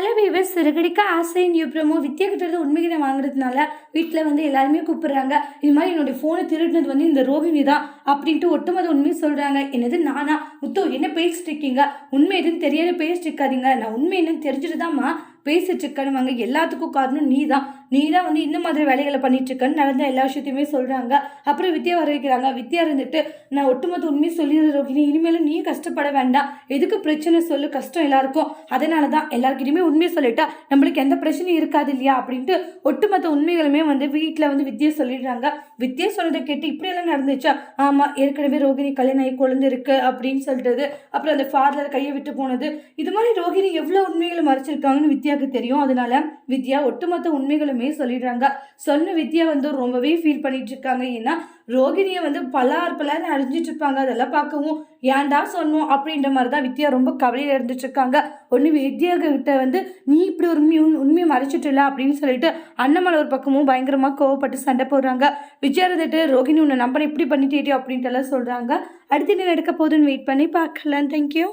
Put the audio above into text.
Hello viewers சிறுகடிக்க ஆசை new promo வித்யா கிட்ட உண்மைகளை வாங்குறதுனால வீட்டில் வந்து எல்லாருமே கூப்பிடுறாங்க. இது மாதிரி என்னுடைய ஃபோனை திருடினது வந்து இந்த ரோகிணி தான் அப்படின்ட்டு ஒட்டுமொத்த உண்மையை சொல்கிறாங்க என்னது நானா? முத்தோ என்ன பேசிட்டு இருக்கீங்க? உண்மை எதுன்னு தெரியாத பேசிட்டு இருக்காதீங்க. நான் உண்மை என்னன்னு தெரிஞ்சுட்டு தான்மா பேசிட்டு இருக்கணுவாங்க எல்லாத்துக்கும் காரணம் நீ தான் நீ தான் வந்து இந்த மாதிரி வேலைகளை பண்ணிட்டு இருக்கன்னு நடந்த எல்லா விஷயத்தையுமே சொல்கிறாங்க அப்புறம் வித்யா வர வைக்கிறாங்க. வித்யா இருந்துட்டு நான் ஒட்டுமொத்த உண்மையை சொல்லிடுற ரோகிணி இனிமேலும் நீ கஷ்டப்பட வேண்டாம். எதுக்கு பிரச்சனை சொல்லு? கஷ்டம் எல்லாருக்கும். அதனால தான் எல்லாருக்கிட்டையுமே உண்மையை சொல்லிட்டா நம்மளுக்கு எந்த பிரச்சனையும் இருக்காது இல்லையா? அப்படின்ட்டு ஒட்டுமொத்த உண்மைகளுமே வந்து வீட்டில் வந்து வித்யா சொல்லிடுறாங்க. வித்யா சொன்னதை கேட்டு இப்படியெல்லாம் நடந்துச்சா? ஆமாம் ஏற்கனவே ரோகிணி கல்யாணம் ஆகி குழந்தை இருக்கு அப்படின்னு சொல்லிட்டு அப்புறம் அந்த ஃபாதர் கையை விட்டு போனது. இது மாதிரி ரோகிணி எவ்வளோ உண்மைகளை மறைச்சிருக்காங்கன்னு வித்யாவுக்கு தெரியும். அதனால வித்யா ஒட்டுமொத்த உண்மைகளுமே சொல்லிடுறாங்க. சொன்ன வித்யா வந்து ரொம்பவே ஃபீல் பண்ணிட்டு இருக்காங்க ஏன்னா ரோகிணியை வந்து பலார் பலார்னு அழிஞ்சிட்டு இருப்பாங்க அதெல்லாம் பார்க்கவும் ஏன்டா சொன்னோம்? அப்படின்ற மாதிரி தான் வித்யா ரொம்ப கவலையில் இருந்துட்டு இருக்காங்க ஒன்று வித்யா கிட்ட வந்து நீ இப்படி ஒரு உண்மை உண்மையை மறைச்சிட்டுல அப்படின்னு சொல்லிட்டு அண்ணமலை ஒரு பக்கமும் பயங்கரமாக கோவப்பட்டு சண்டை போடுறாங்க. விஜயா இருந்துட்டு ரோகிணி உன்னை நம்பர் இப்படி பண்ணிட்டே அப்படின்ட்டு எல்லாம் சொல்கிறாங்க அடுத்து என்ன நடக்க போகுதுன்னு வெயிட் பண்ணி பார்க்கலாம். தேங்க்யூ